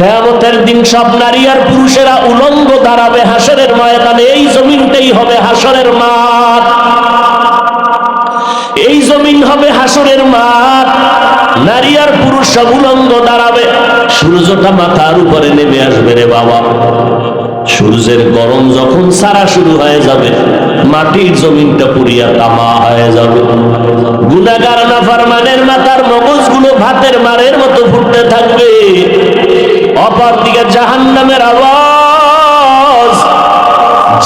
কেয়ামতের দিন সব নারী আর পুরুষেরা উলঙ্গ দাঁড়াবে হাসরের ময়দানে। এই জমিনটাই হবে হাসরের মাঠ। এই জমিন হবে হাসরের মাঠ। নারী আর পুরুষ সব উলঙ্গ দাঁড়াবে। সূর্যটা মাথার উপরে নেমে আসবে রে বাবা। সূর্যের গরম যখন সারা শুরু হয়ে যাবে, মাটির জমিনটা পুরিয়া তামা হয়ে যাবে। গুনাগার না ফারমানের মাথার মগজগুলো ভাতের মারের মতো ফুটতে থাকবে। অপর দিকে জাহান্নামের আওয়াজ।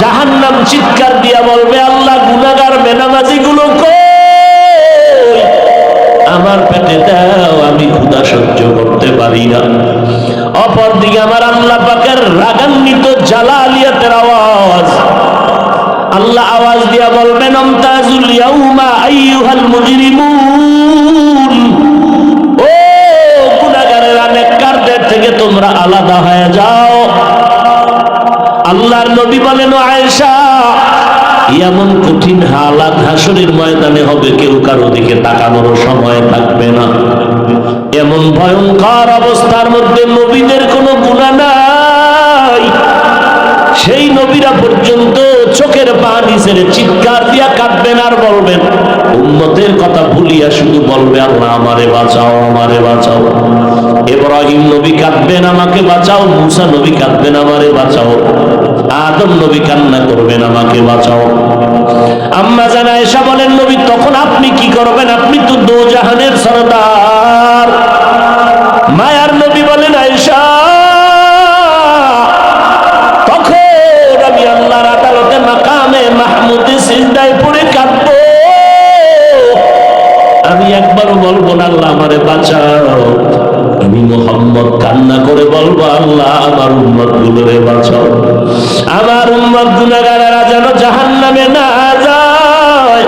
জাহান্নাম চিৎকার দিয়া বলবে, আল্লাহ গুনাগার বেনামাজি গুলো আমার পেটে দাও, আমি ক্ষুধা সহ্য করতে পারি না। অপর দিকে আমার আল্লাহ পাকের রাগান্বিত জালালিয়াতের আওয়াজ। আল্লাহ আওয়াজ দিয়া বলবেন আমতাজুল ইয়াউমা আইয়ুহাল মুজরিমুন। নবী বলেন আয়েশা, এমন কঠিন হালাত হাসরের ময়দানে হবে, কেউ কারও দিকে তাকানোর সময় থাকবে না। এমন ভয়ঙ্কর অবস্থার মধ্যে নবীদের কোনো গুণা নাই। সেই নবীরা পর্যন্ত চোখের পানি ছেড়ে চিৎকার দিয়া কাঁদবেন আর বলবেন উন্নতের কথা ভুলিয়া শুধু বলবে, আল্লাহ আমারে বাঁচাও আমারে বাঁচাও। এব্রাহিম নবী কাঁদবেন, আমাকে বাঁচাও, মুসা নবী কাঁদবেন, আমারে বাঁচাও। আদম নবী কান্না করবেন, আমাকে বাঁচাও। আম্মা জানা এসা বলেন, নবী, তখন আপনি কি করবেন? আপনি তো দো জাহানের সরদার। মায়ার নবী বলেন, আয়েশা, তখন আমি আল্লাহর আদালতে মাকামে মাহমুদে সিজদায় পড়ে কাঁদবো। আমি একবারও বলব না, আল্লাহ আমারে বাঁচাও। আমি মোহাম্মদ কান্না করে বলব, আল্লাহ, আমার উম্মত গুলোরে বাঁচাও। আমার উম্মত গুনাগারেরা যেন জাহান নামে না যায়।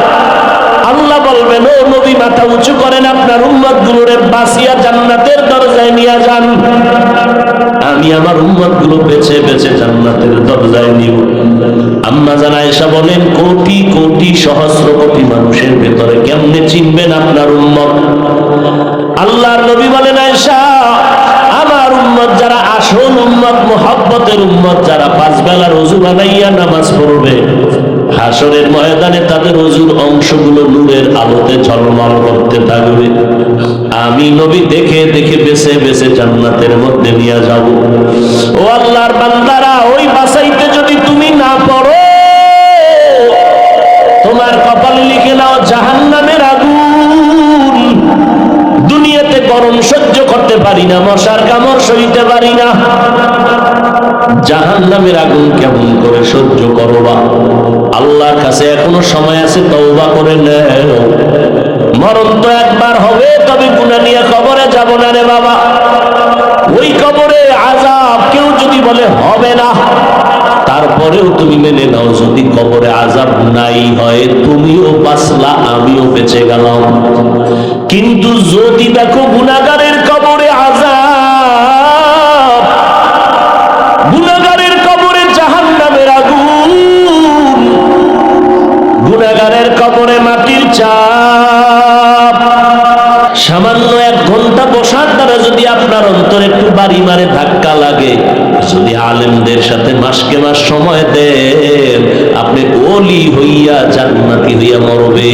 আল্লাহ বলবেন, ও নবী, মাথা উঁচু করেন, আপনার উম্মত গুলোরে বাসিয়া জান্নাতের দরজায় নিয়ে যান। আমি আমার উম্মতগুলো বেছে বেছে জান্নাতের দরজায় নিব। আম্মা জানা এসা বলেন, কোটি কোটি, সহস্র কোটি মানুষের ভেতরে কেমনে চিনবেন আপনার উম্মত? আল্লাহর নবী বলেন, আয়েশা, আমার উম্মত যারা আসল উম্মত, মোহাব্বতের উম্মত, যারা পাঁচ বেলা রজু বানাইয়া নামাজ পড়বে, হাসরের ময়দানে তাদের অজুর অংশগুলো নূরের আলোতে ঝলমল করতে থাকবে। আমি নবী দেখে দেখে বেছে বেছে জান্নাতের মধ্যে নিয়ে যাব। ও আল্লাহর বান্দারা, ওই বাসাইতে যদি তুমি না পড়ো, তোমার কপালে লিখে নাও জাহান্নামের পারি না, মশার কামড় সইতে পারি না। জাহান নামের আগুন কেমন করে সহ্য করবা আল্লাহর কাছে এখনও সময় আছে, তওবা করে নেও। মরণ তো একবার হবে, তবে গুণা নিয়ে কবরে যাব না রে বাবা। ওই কবরে আজাব কেউ যদি বলে, হবে না। তারপরেও তুমি মেনে নাও, যদি কবরে আজাব নাই হয়, তুমিও বাঁচলা, আমিও বেঁচে গেলাম। কিন্তু যদি দেখো গুণাগারের মাটির চাপ। সামান্য এক ঘণ্টা বসার দ্বারা যদি আপনার অন্তর একটু বাড়ি মারে ধাক্কা লাগে, যদি আলেমদের সাথে মাসকে মাস সময় দেন, আপনি ওলি হইয়া জান্নাতি হইয়া মরবে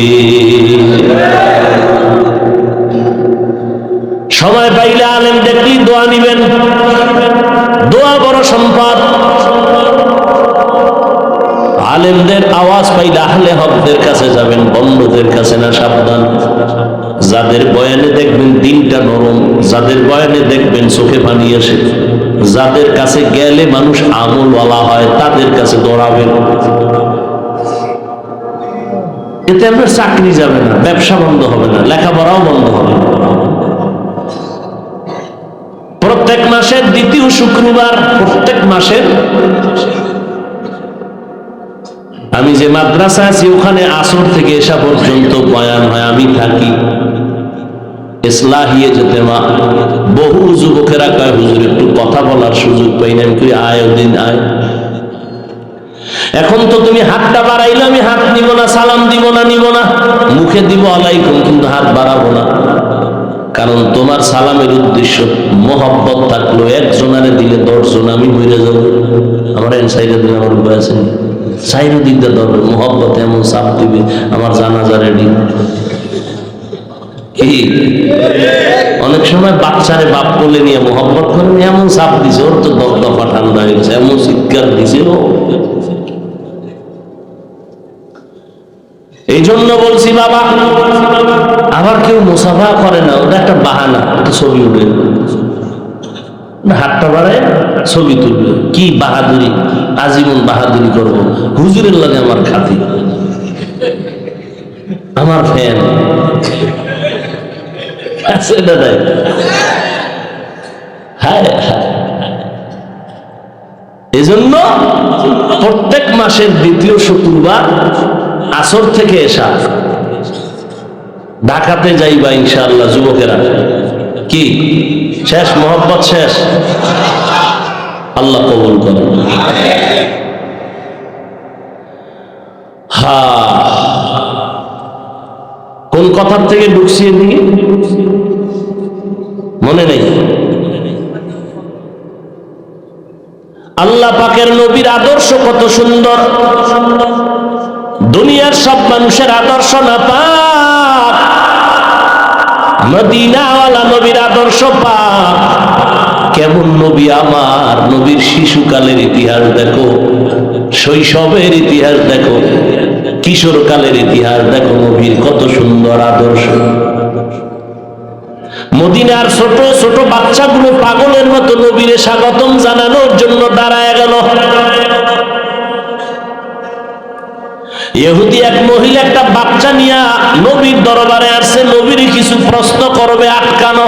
সময় পাইলে আলেম দেখলি দোয়া নিবেন? আলেমদের আওয়াজ পাইলে আহলে হকদের কাছে যাবেন, বন্ধুদের কাছে না সাবধান। যাদের বয়ানে দেখবেন দিনটা নরম, যাদের বয়ানে দেখবেন চোখে পানি আসে, যাদের কাছে গেলে মানুষ আমলওয়ালা হয়, তাদের কাছে দৌড়াবেন। এতে আপনার চাকরি যাবে না, ব্যবসা বন্ধ হবে না, লেখাপড়াও বন্ধ হবে না। প্রত্যেক মাসের দ্বিতীয় শুক্রবার, প্রত্যেক মাসের আমি যে মাদ্রাসা আছি, ওখানে আসর থেকে এসা পর্যন্ত বয়ান হয়, আমি থাকি। ইসলাহিয়ে যেতে মা বহু যুবকেরা কয়, হুজুর, একটু কথা বলার সুযোগ পাই না, আমি আয় দিন আয়। এখন তো তুমি হাতটা বাড়াইলে, আমি হাত নিব না, সালাম দিব না, নিব না। মুখে দিব আলাইকুম, কিন্তু হাত বাড়াবো না। কারণ তোমার সালামের উদ্দেশ্য মোহব্বত থাকল, একজনারে দিলে দশজন, আমি বইরে যাব। আমার এন সাইডে দিলে আমার উপায় আছে দিক দিয়ে ধরবে মোহব্বত এমন চাপ দিবে আমার জানাজা রেডি অনেক সময় বাচ্চারে বাপ বলে নিয়ে মোহব্বত নিয়ে এমন চাপ দিছে ওর তো দফদফা ঠান্ডা হয়ে এমন চিৎকার দিছে ও এই জন্য বলছি বাবা আবার কেউ মুসাফা করে না ওটা একটা বাহানা একটা ছবি উঠবে না, হাতটা বাড়ায় ছবি তুলবে। কি বাহাদুরি? আজীবন বাহাদুরি করব। হুজুরের লাগে আমার খাতি। আমার ফ্যান। আছে দাদা হায় হায়। এজন্য প্রত্যেক মাসের দ্বিতীয় শুক্রবার আসর থেকে এসা। ঢাকাতে যাইবা ইনশাআল্লাহ যুবকেরা। কি? শেষ, মোহব্বত শেষ। আল্লাহ কবুল করেন। হা। কোন কথার থেকে ঢুকছি এদিকে? মনে নেই। আল্লাহ পাকের নবীর আদর্শ কত সুন্দর। দুনিয়ার সব মানুষের আদর্শ না পাক। মদিনাওয়ালা নবীর আদর্শ পাক। কেমন নবী আমার? নবীর শিশুকালের ইতিহাস দেখো, শৈশবের ইতিহাস দেখো, কিশোরকালের ইতিহাস দেখো নবীর, কত সুন্দর আদর্শ। মদিনার ছোট ছোট বাচ্চাগুলো পাগলের মতো নবীরে স্বাগতম জানানোর জন্য দাঁড়ায় গেল। ইহুদি এক মহিলা একটা বাচ্চা নিয়ে নবীর দরবারে আসছে, নবীর কিছু প্রশ্ন করবে, আটকানো।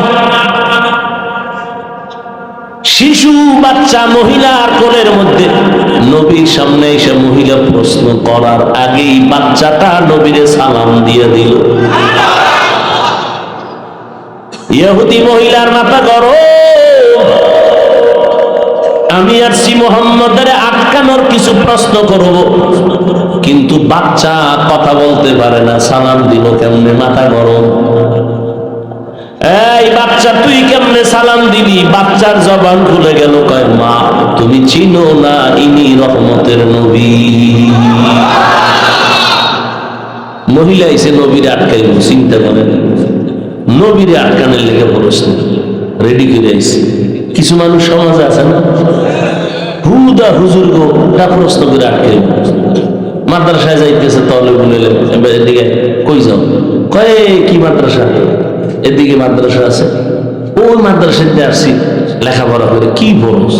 শিশু, বাচ্চা মহিলার কোলের মধ্যে। নবীর সামনে এসে মহিলা প্রশ্ন করার আগেই বাচ্চাটা নবীরে সালাম দিয়ে দিল। ইহুদি মহিলার মাথা গরম। আমি আর আসছি মোহাম্মদের আটকানোর কিছু প্রশ্ন করব। কিন্তু বাচ্চা কথা বলতে পারে না, সালাম দিব কেমনে? মাথা গরম। এই বাচ্চা, তুই কেমনে সালাম দিবি? বাচ্চার জবান খুলে গেল, কয়, মা, তুমি চিনো না ইনি রহমতের নবী। মহিলা এসে নবীর আটকাইল, চিন্তা করেন নবীরে আটকানের লেগে প্রশ্ন। রেডি করে আইসি। কিছু মানুষ সমাজে আছে না? হুদা হুজুর গো প্রশ্ন করে আটকে মাদ্রাসায় যাইতেছে তলে বলে এদিকে কই যাও? কয়ে কি মাদ্রাসা? এদিকে মাদ্রাসা আছে। ওই মাদ্রাসাতে আসছি, লেখাপড়া করে। কি বলস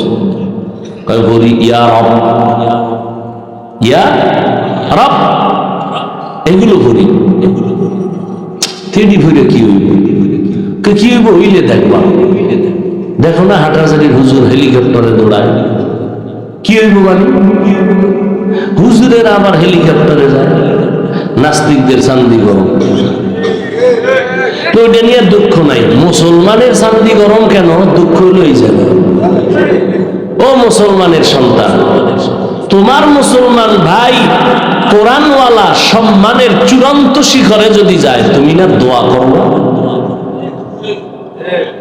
বলি, ইয়া রব। ইয়া রব? এগুলো করি তেডি ভরে কি হইব? কে হইব? হইলে দেখবা। দেখো না হাটাজারি হুজুর হেলিকপ্টারে দৌড়ায়। কি হইব মানে? হুজুরের আবার হেলিকপ্টারে যায়, নাস্তিকদের শান্তি গরম। তো ওইটা নিয়ে দুঃখ নাই। মুসলমানের শান্তি গরম কেন? দুঃখ এই জায়গা ও মুসলমানের সন্তান, তোমার মুসলমান ভাই কোরআনওয়ালা সম্মানের চূড়ান্ত শিখরে যদি যায়, তুমি না দোয়া করো।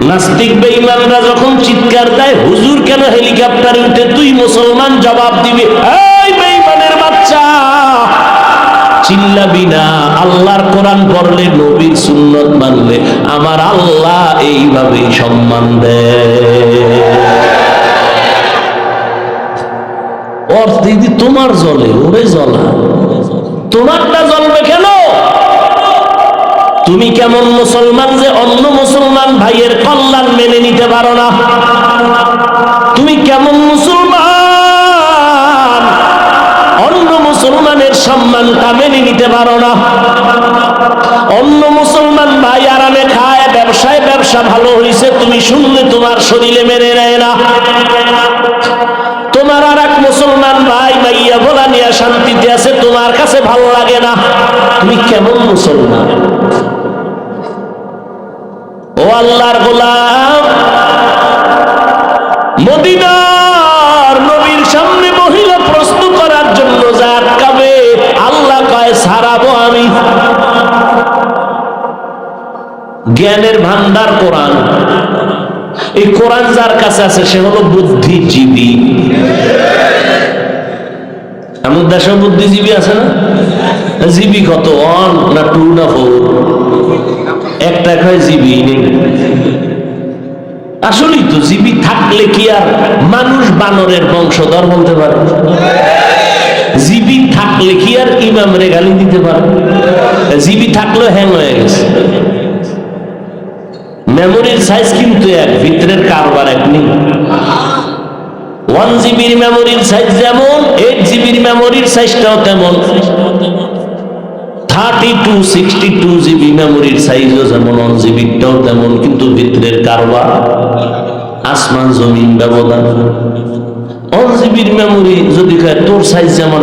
নাস্তিক বেঈমানরা যখন চিৎকার দেয়, হুজুর কেন হেলিকপ্টারে উঠে তুই মুসলমান জবাব দিবি? এই বেঈমানের বাচ্চা, চিল্লাবি না। আল্লাহর কোরআন পড়লে নবীর সুন্নত মানলে আমার আল্লাহ এইভাবেই সম্মান দেয়। দিদি তোমার জলে, ওরে জ্বলা তোমারটা কেন? তুমি কেমন মুসলমান যে অন্য মুসলমান ভাইয়ের কল্যাণ মেনে নিতে পারো না? তুমি কেমন মুসলমান? অন্য মুসলমানের সম্মানটা মেনে নিতে পারো না। অন্য মুসলমান ভাই আরামে খায়, ব্যবসায় ব্যবসা ভালো হয়েছে তুমি শুনলে তোমার শরীরে মেনে নেয় না। তোমার আর এক মুসলমান ভাই মাইয়া বলা নিয়ে শান্তিতে আছে, তোমার কাছে ভালো লাগে না। তুমি কেমন মুসলমান? ও আল্লাহর গোলাম, মদিনার নবীর সামনে মহিলা প্রশ্ন করার জন্য যা আটকাবে আল্লাহ কয় সারাবো আমি। জ্ঞানের ভান্ডার কোরআন। এই কোরআন যার কাছে আছে, সে হলো বুদ্ধিজীবী। এমন দেশে বুদ্ধিজীবী আছে না? জিবি কত? অন না টু না ফোর? একটা হয় জিবি নেই? আসলেই তো জিবি থাকলে কি আর মানুষ বানরের বংশধর বলতে পারে? জিবি থাকলে কি আর ইমাম রে গালি দিতে পারে? জিবি থাকলেও হ্যাং হয়ে গেছে। মেমোরির সাইজ কিন্তু এক, ভিতরের কারবার এক নেই। ওয়ান জিবির মেমোরির সাইজ যেমন এইট জিবির মেমোরির সাইজটাও তেমন। Thirty two sixty two GB মেমোরির যেমন জিবিরটাও তেমন, কিন্তু আসমান জমিন যদি কয় যেমন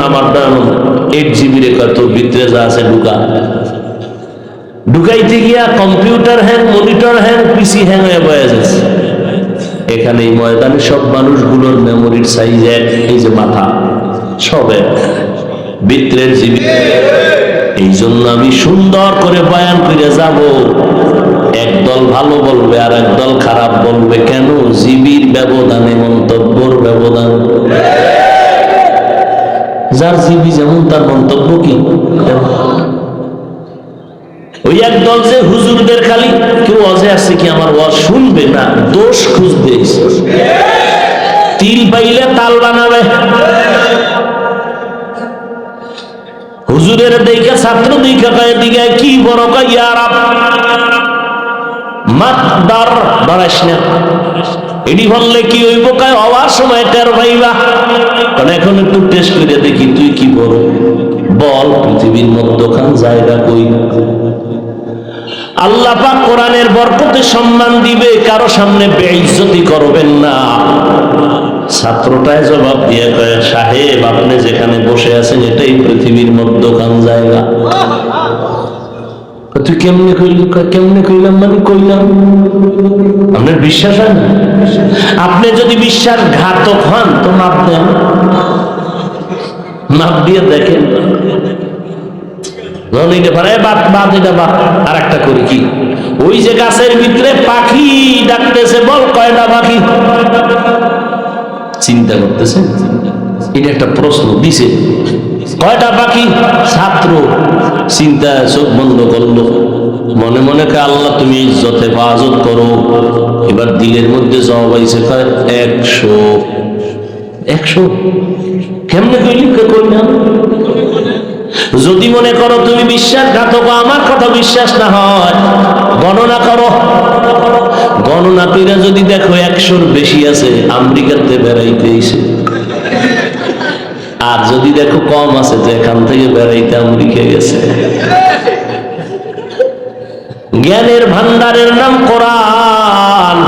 এইট আছে ঢুকা। ঢুকাইতে গিয়া computer hang, monitor hang, PC hang হয়ে বয়ে এখানে ময়দানে সব মানুষগুলোর মেমোরির সাইজ এক, এই যে মাথা, সব এক। বিত্রের জীবী এই জন্য আমি সুন্দর করে বয়ান করে যাব। একদল ভালো বলবে আর একদল খারাপ বলবে। কেন? জীবীর ব্যবধানে, মন্তব্যর ব্যবধান। যার জীবী যেমন, তার মন্তব্য কি? ওই একদল যে হুজুরদের খালি কেউ অজে আসছে কি আমার ওয়াজ শুনবে না? দোষ খুঁজবে। তিল পাইলে তাল বানাবে। হুজুরের দিকে ছাত্র দিকে কয়ে দিকে, কি বড় কয় ইয়ার মাতদার বাড়াইস না। এটি বললে কি ওই বোকায় হওয়ার সময় টের পাইবা। কারণ এখন একটু টেস্ট করে দেখি, তুই কি বল বল, পৃথিবীর মধ্যখান জায়গা কই? আল্লাহ পাক কোরআনের বরকতে সম্মান দিবে, কারও সামনে বেইজ্জতি করবেন না। ছাত্রটায় জবাব দিয়ে কয়, সাহেব, আপনি যেখানে বসে আছেন, এটাই পৃথিবীর মধ্যখান জায়গা। তুই কেমনে কইলি কেমনে কইলাম মানে কইলাম? আপনার বিশ্বাস হয় না? আপনি যদি বিশ্বাস ঘাতক হন, তো মাপ দেন। মাপ দিয়ে দেখেন। আর একটা ওই যে গাছের ভিতরে পাখি ডাকতেছে, বল কয়টা পাখি? চিন্তা করতেছে? একটা প্রশ্ন কয়টা পাখি? ছাত্র চিন্তা চোখ বন্ধ করল। মনে মনে কে আল্লাহ তুমি ইজ্জতে, হেফাজত করো। এবার দিলের মধ্যে জবাব আইছে একশো। একশো? কেমনে কইলি? কে কইলাম যদি মনে করো তুমি বিশ্বাসঘাতক, আমার কথা বিশ্বাস না হয়, গণনা করো। গণনা করে যদি দেখো একশোর বেশি আছে আমেরিকাতে বেড়াইতে এসে। আর যদি দেখো কম আছে, তো এখান থেকে বেড়াইতে আমেরিকা গেছে। জ্ঞানের ভান্ডারের নাম কোরআন।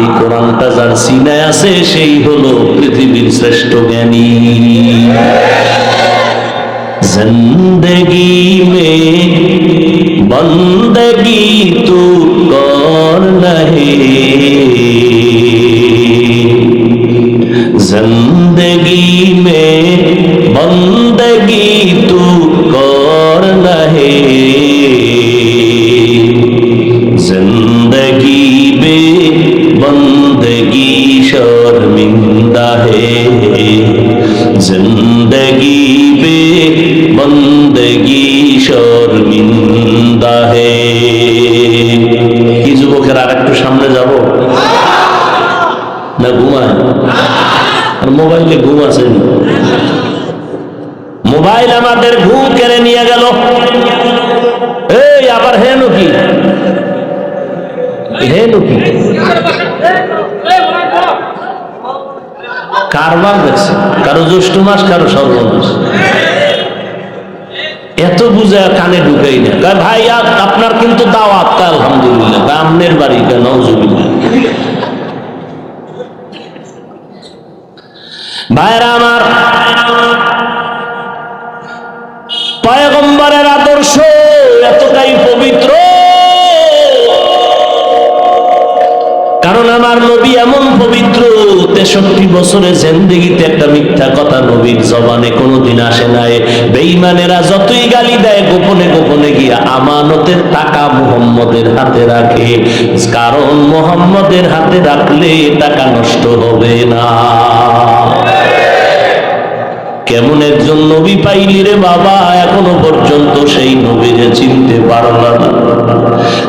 এই কোরআনটা যার সিনায় আছে, সেই হলো পৃথিবীর শ্রেষ্ঠ জ্ঞানী। जिंदगी में बंदगी तू कौन नहीं একটু সামনে যাব? না, ঘুমায়। আর মোবাইলে ঘুম আসেনি মোবাইল আমাদের ঘুম কেড়ে নিয়ে গেল। এই, আবার হে কি? হে কি? কারবার দেখছে? কারও জ্যৈষ্ঠ মাস, কারও সর্বনাশ। এত বুঝে কানে ঢুকেই না। ভাই, আপ- আপনার কিন্তু দাওয়াত। আলহামদুলিল্লাহ। আমনের বাড়ি। কেন ভাইরা আমার তেষট্টি বছরে জেন্দেগিতে একটা মিথ্যা কথা নবীর জবানে কোনোদিন আসে নাই। বেঈমানেরা যতই গালি দেয়, গোপনে গোপনে গিয়া আমানতের টাকা মুহাম্মদের হাতে রাখে। কারণ মুহাম্মদের হাতে রাখলে টাকা নষ্ট হবে না। কেমন একজন নবী পাইলি রে বাবা, এখনও পর্যন্ত সেই নবীরে চিনতে পারল না।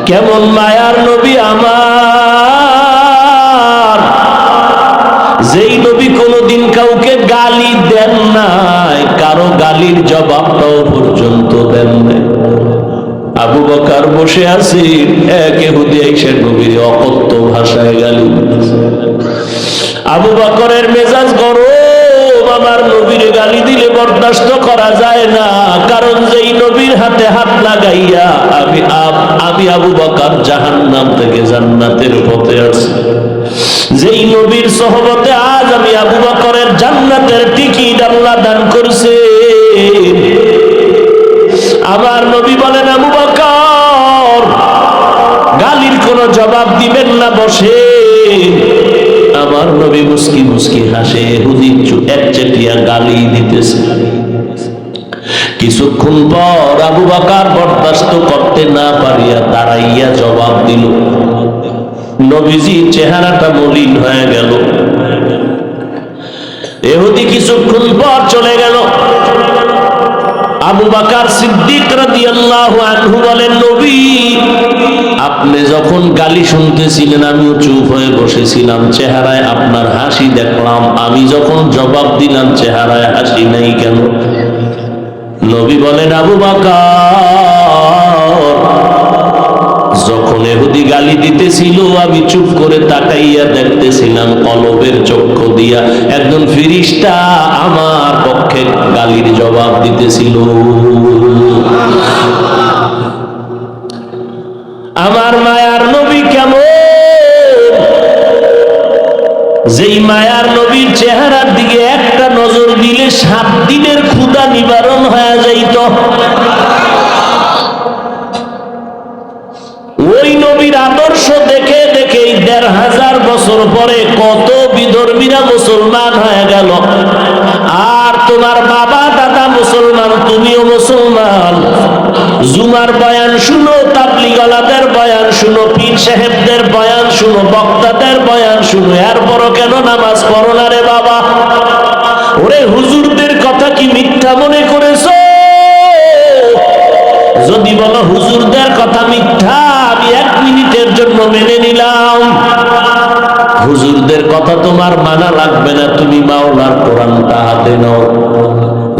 কেমন মায়ার নবী আমার? কাউকে গালি দেন নাই, কারও গালির জবাবটাও পর্যন্ত দেন নাই আবু বকার বসে আছি, এক এহুদি এসে নবীর অকত্য ভাষায় গালি। আবু বকরের মেজাজ গরম আমার নবীর গালি দিলে বরদাস্ত করা যায় না। কারণ যেই নবীর হাতে হাত লাগাইয়া আমি আমি আবু বকর জাহান্নাম থেকে জান্নাতের পথে আছি যেই নবীর সহবতে আজ আমি আবু বকরের জান্নাতের টিকিট আল্লাহ দান করছে। আমার নবী বলেন, আবু বকর, গালির কোনো জবাব দিবেন না বসে। আমার নবী মুসকি মুসকি হাসে হুদির এক চেটিয়া গালি দিতেছে। কিছুক্ষণ পর আবু বাকার বরদাস্ত করতে না পারিয়া দাঁড়াইয়া জবাব দিল, নবীজি, চেহারাটা মলিন হয়ে গেল। এহুদি কিছুক্ষণ পর চলে গেল। আবু বাকার সিদ্দিক রাদিয়াল্লাহু বলেন, নবী, আপনি যখন গালি শুনতেছিলেন, আমিও চুপ হয়ে বসেছিলাম। চেহারায় আপনার হাসি দেখলাম। আমি যখন জবাব দিলাম, চেহারায় হাসি নাই কেন? নবী বলেন, আবু বাকার এহুদি গালি দিতেছিল, আমি চুপ করে তাকাইয়া দেখতেছিলাম কলবের চক্ষু দিয়া একজন ফিরিস্তা আমার পক্ষে গালির জবাব দিতেছিল। আমার মায়ার নবী কেমন? যেই মায়ার নবীর চেহারার দিকে একটা নজর দিলে সাত দিনের ক্ষুদা নিবারণ হয়ে যাইত ওই নবীর আদর্শ দেখে দেখে এই দেড় হাজার বছর পরে কত বিধর্মীরা মুসলমান হয়ে গেল। আর তোমার বাবা, দাদা মুসলমান, তুমিও মুসলমান। জুমার বয়ান শুনো, তাবলিগলাদের বয়ান শুনো, পীর সাহেবদের বয়ান শুনো, বক্তাদের বয়ান শুনো, এরপরও কেন নামাজ পড়ো না রে বাবা? ওরে হুজুরদের কথা কি মিথ্যা মনে করেছ? যদি বলো হুজুরদের কথা মিথ্যা, আমি এক মিনিটের জন্য মেনে হুজুরদের কথা তোমার মানা লাগবে না, তুমি মাওলার কোরআনটা হাতে নাও।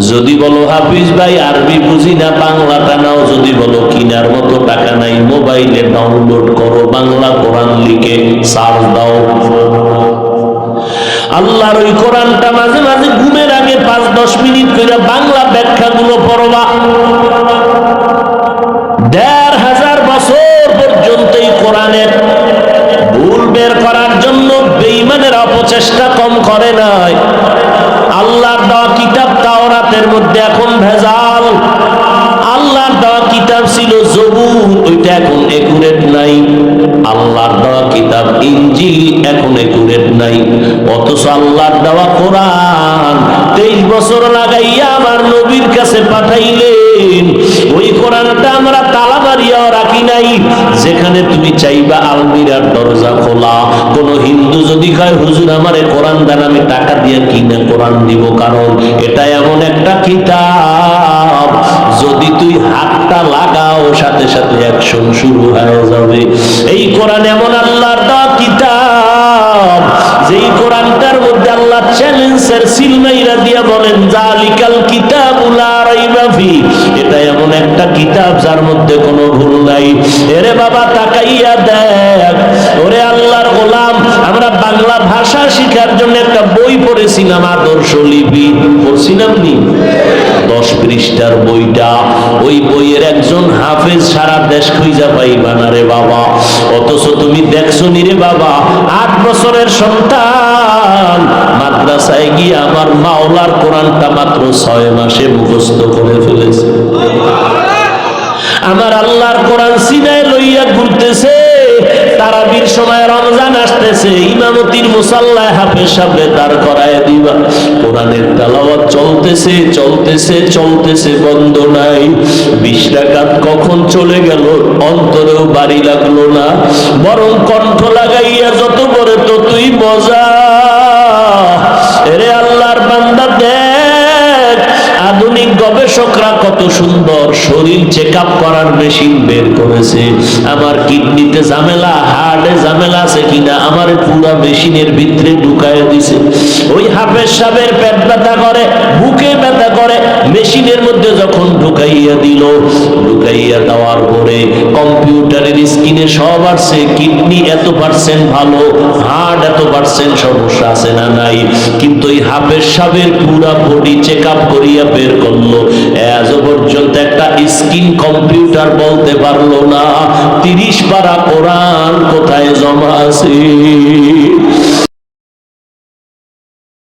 যদি বলো, হাফিজ ভাই, আরবি বুঝি না, বাংলাটা নাও। যদি বলো, কিনার মতো টাকা নাই, মোবাইলে ডাউনলোড করো, বাংলা কোরআন লিখে সার্চ দাও। আল্লাহর ওই কোরআনটা মাঝে মাঝে ঘুমের আগে পাঁচ, দশ মিনিট করে বাংলা ব্যাখ্যাগুলো পড়বা। দেড় হাজার বছর পর্যন্ত এই কোরআনের বেঈমানের অপচেষ্টা কম করে নাই। আল্লাহর দেওয়া কিতাব তাওরাতের মধ্যে এখন ভেজাল। আল্লাহর দেওয়া কিতাব ছিল জবুর, ওইটা এখন একুরেট নাই। আল্লাহর দেওয়া কিতাব ইঞ্জিল এখন একুরেট নাই। অথচ আল্লাহর দেওয়া কোরআন তেইশ বছর লাগাইয়া আমার নবীর কাছে পাঠাইলেন ওই কোরআনটা আমরা তালা মারিয়াও রাখি নাই যেখানে তুমি চাইবা আলমিরার দরজা খোলা। কোন হিন্দু যদি কয়, হুজুর, আমারে কোরআন দেন আমি টাকা দিয়ে কিনে কোরআন দিব? কারণ এটা এমন একটা কিতাব। যদি তুই হাতটা লাগাও, সাথে সাথে অ্যাকশন শুরু হয়ে যাবে। এই কোরআন এমন আল্লাহর দেওয়া কিতাব। যেই কোরআনটার মধ্যে আল্লাহ চ্যালেঞ্জের সিলমাইরা দিয়া বলেন, জালিকাল কিতাবুলা রাইবা ফি। একটা কিতাব যার মধ্যে কোনো ভুল নাই। এরে বাবা, তাকাইয়া দেখ। ওরে আল্লাহর গোলাম, আমরা বাংলা ভাষা শিখার জন্য একটা বই পড়েছিলাম আদর্শ লিপি। পড়ছিলাম নি দশ পৃষ্ঠার বইটা। ওই বইয়ের একজন হাফেজ সারা দেশ খুঁজা পাইবা না রে বাবা। অথচ তুমি দেখছ নি রে বাবা, আট বছরের সন্তান। মাদ্রাসায় গিয়ে আমার মাওলার কোরআনটা মাত্র ছয় মাসে মুখস্থ করে ফেলেছে। আমার আল্লাহর কোরআন সিনায় লইয়া ঘুরতেছে। তারাবির সময় রমজান আসতেছে। ইমামতির মুসাল্লায় হাফেজ সামনে দাঁড় করায় দিবা। কোরআনের তেলাওয়াত চলতেছে চলতেছে চলতেছে, বন্ধ নাই। বিশ রাকাত কখন চলে গেল, অন্তরেও বাড়ি লাগল না। বরং কণ্ঠ লাগাইয়া যত করে ততই মজা। এরে আল্লাহর গবেষকরা কত সুন্দর শরীর চেক করার মেশিন বের করেছে। আমার কিডনিতে ঝামেলা হার্টে ঝামেলা আছে কিনা, আমার পুরা মেশিনের ভিতরে ঢুকায় দিছে। ওই হাফের সাপের পেট ব্যথা করে, বুকে ব্যথা করে মেশিনের মধ্যে যখন ঢুকাইয়া দিল। ঢুকাইয়া দেওয়ার পরে কম্পিউটারের স্ক্রিনে সব আসছে। কিডনি এত পার্সেন্ট ভালো, হার্ট এত পার্সেন্ট সমস্যা আছে না নাই? কিন্তু এই হাফের সাহেবের পুরা বডি চেক আপ করিয়া বের করল। আজ পর্যন্ত একটা স্ক্রিন কম্পিউটার বলতে পারল না। তিরিশ পারা কোরআন কোথায় জমা আছে?